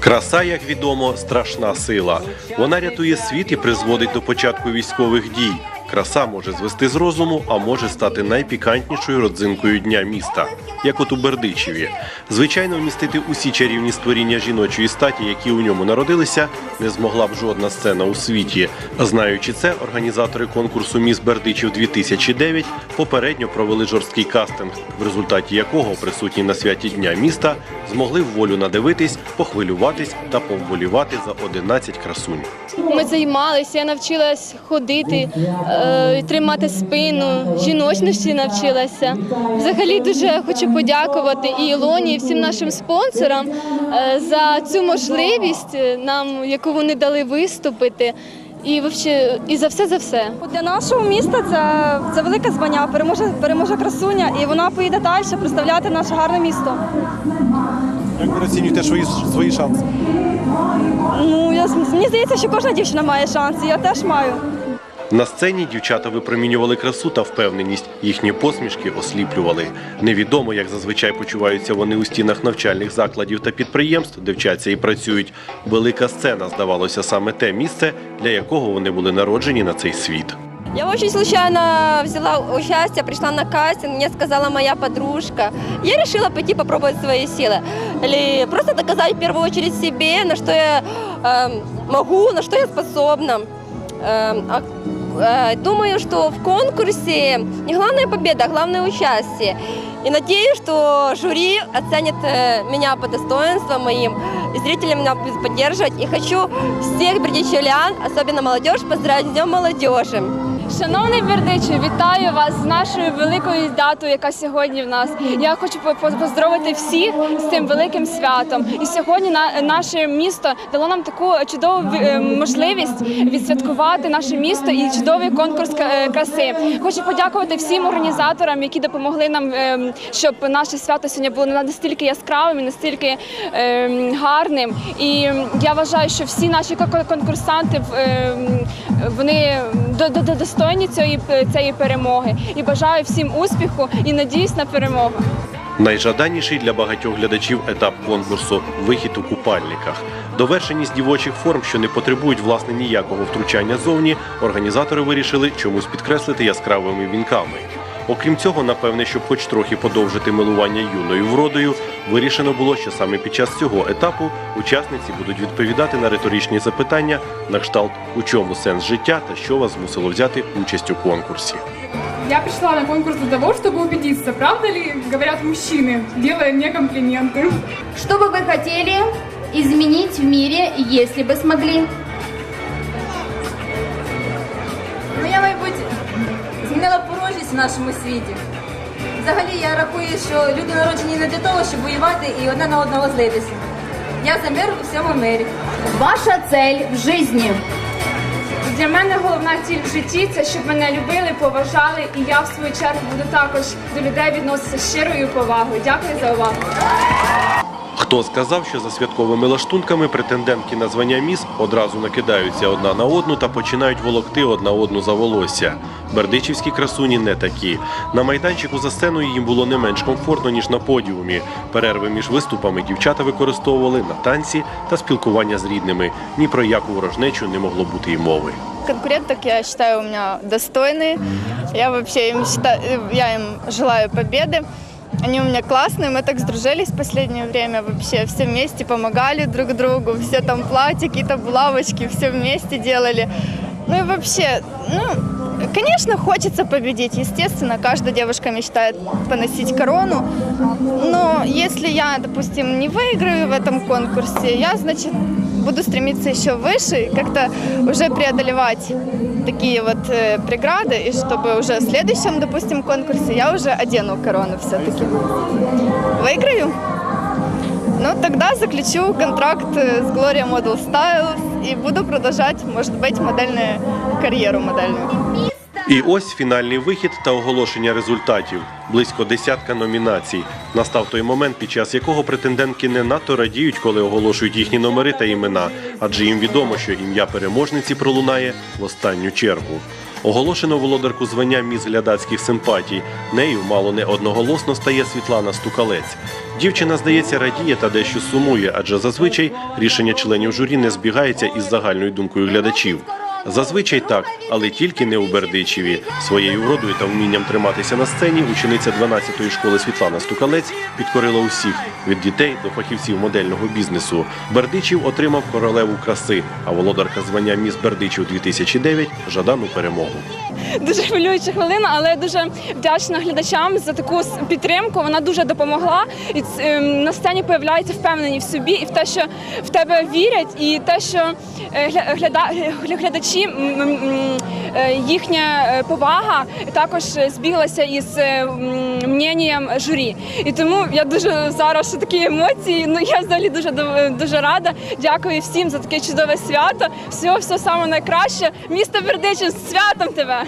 Краса, як відомо, страшна сила. Вона рятує світ і призводить до початку військових дій. Краса може звести з розуму, а може стати найпікантнішою родзинкою дня міста, як от у Бердичеві. Звичайно, вмістити усі чарівні створіння жіночої статі, які у ньому народилися, не змогла б жодна сцена у світі. Знаючи це, організатори конкурсу Міс Бердичів 2009 попередньо провели жорсткий кастинг, в результаті якого присутні на святі дня міста змогли в волю надивитись, похвилюватись та повболівати за 11 красунь. Ми займалися, я навчилась ходити, е, тримати спину, жіночності навчилася. Взагалі дуже хочу подякувати і Ілоні, і всім нашим спонсорам е, за цю можливість е, нам, яку вони дали виступити. І вообще, і за все за все. Для нашого міста це, це велике звання, переможе, переможе красуня, і вона поїде далі представляти наше гарне місто. Як ви оцінюєте свої, свої шанси? Ну, я, мені здається, що кожна дівчина має шанс, і я теж маю. На сцені дівчата випромінювали красу та впевненість. Їхні посмішки осліплювали. Невідомо, як зазвичай почуваються вони у стінах навчальних закладів та підприємств, де вчаться і працюють. Велика сцена здавалося саме те місце, для якого вони були народжені на цей світ. Я очень случайно взяла участие, пришла на кастинг, мне сказала моя подружка. Я решила пойти попробовать свои силы. Или просто доказать в первую очередь себе, на что я эм, могу, на что я способна. Эм, а, э, думаю, что в конкурсе не главная победа, а главное участие. И надеюсь, что жюри оценит э, меня по достоинствам моим, и зрители меня будут. И хочу всех бердичевлян, особенно молодежь, поздравить с Днем молодежи. Шановний Бердичев, вітаю вас з нашою великою датою, яка сьогодні в нас. Я хочу по- по- поздоровити всіх з цим великим святом. І сьогодні на наше місто дало нам таку чудову е, можливість відсвяткувати наше місто і чудовий конкурс е, краси. Хочу подякувати всім організаторам, які допомогли нам, е, щоб наше свято сьогодні було настільки яскравим і настільки е, гарним. І я вважаю, що всі наші конкурсанти е, вони до, до, до достойні цієї, цієї перемоги. І бажаю всім успіху і надіюсь на перемогу. Найжаданіший для багатьох глядачів етап конкурсу вихід у купальниках. Довершеність дівочих форм, що не потребують власне ніякого втручання зовні, організатори вирішили чомусь підкреслити яскравими вінками. Окрім цього, напевне, щоб хоч трохи подовжити милування юною вродою, вирішено було, що саме під час цього етапу учасниці будуть відповідати на риторичні запитання на кшталт у чому сенс життя та що вас змусило взяти участь у конкурсі. Я пришла на конкурс для того, чтобы убедиться, правда ли говорят мужчины, делая мне комплименты. Что бы вы хотели изменить в мире, если бы смогли? В нашому світі. Взагалі, я рахую, що люди народжені не для того, щоб воювати і одне на одного злитися. Я за мир у всьому мирі. Ваша цель в жизни. Для мене головна ціль в житті це щоб мене любили, поважали, і я в свою чергу буду також до людей відноситися щирою повагою. Дякую за увагу. Хто сказав, що за святковими лаштунками претендентки на звання міс одразу накидаються одна на одну та починають волокти одна одну за волосся. Бердичівські красуні не такі. На майданчику за сценою їм було не менш комфортно, ніж на подіумі. Перерви між виступами дівчата використовували на танці та спілкування з рідними. Ні про яку ворожнечу не могло бути й мови. конкуренток, я считаю, у меня достойные. Я им, считаю, я им желаю победы. Они у меня классные, мы так сдружились в последнее время вообще. Все вместе помогали друг другу, все там платья, какие-то булавочки, все вместе делали. Ну и вообще, ну, конечно, хочется победить. Естественно, каждая девушка мечтает поносить корону. Но если я, допустим, не выиграю в этом конкурсе, я, значит, буду стремиться еще выше, и как-то уже преодолевать такие вот э, преграды, и чтобы уже в следующем, допустим, конкурсе я уже одену корону все-таки. Выиграю? Ну, тогда заключу контракт э, с Gloria Model Styles и буду продолжать, может быть, модельную карьеру модельную. І ось фінальний вихід та оголошення результатів. Близько десятка номінацій. Настав той момент, під час якого претендентки не надто радіють, коли оголошують їхні номери та імена, адже їм відомо, що ім'я переможниці пролунає в останню чергу. Оголошено володарку звання міс глядацьких симпатій. Нею мало не одноголосно стає Світлана Стукалець. Дівчина, здається, радіє та дещо сумує, адже зазвичай рішення членів журі не збігається із загальною думкою глядачів. Зазвичай так, але тільки не у Бердичеві. Своєю вродою та вмінням триматися на сцені учениця 12-ї школи Світлана Стукалець підкорила усіх від дітей до фахівців модельного бізнесу. Бердичів отримав королеву краси, а володарка звання міс Бердичів 2009 – жадану перемогу. Дуже хвилююча хвилина, але дуже вдячна глядачам за таку підтримку. Вона дуже допомогла. І ем, на сцені появляється впевненість в собі і в те, що в тебе вірять, і те, що е, гля- гляда- гля- м, е, їхня е, повага також збіглася із е, мненням журі. І тому я дуже зараз такі емоції. Ну я взагалі дуже дуже рада. Дякую всім за таке чудове свято. Всього всього найкраще. Місто Бердичів, з святом тебе!